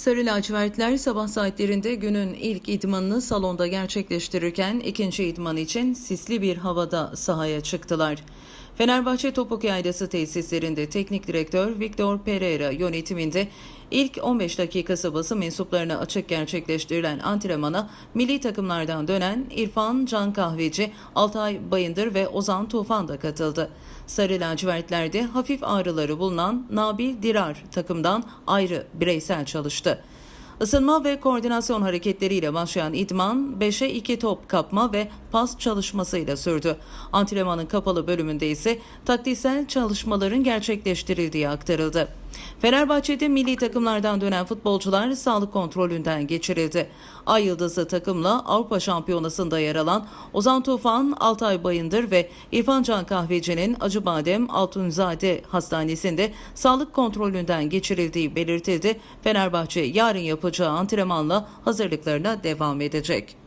Sarı lacivertler sabah saatlerinde günün ilk idmanını salonda gerçekleştirirken ikinci idman için sisli bir havada sahaya çıktılar. Fenerbahçe Topuk Yaylası tesislerinde teknik direktör Victor Pereira yönetiminde ilk 15 dakikası basın mensuplarına açık gerçekleştirilen antrenmana milli takımlardan dönen İrfan Can Kahveci, Altay Bayındır ve Ozan Tufan da katıldı. Sarı lacivertlerde hafif ağrıları bulunan Nabil Dirar takımdan ayrı bireysel çalıştı. Isınma ve koordinasyon hareketleriyle başlayan idman 5'e 2 top kapma ve pas çalışmasıyla sürdü. Antrenmanın kapalı bölümünde ise taktiksel çalışmaların gerçekleştirildiği aktarıldı. Fenerbahçe'de milli takımlardan dönen futbolcular sağlık kontrolünden geçirildi. Ay Yıldızı takımla Avrupa Şampiyonası'nda yer alan Ozan Tufan, Altay Bayındır ve İrfan Can Kahveci'nin Acıbadem Altunzade Hastanesi'nde sağlık kontrolünden geçirildiği belirtildi. Fenerbahçe yarın yapacağı antrenmanla hazırlıklarına devam edecek.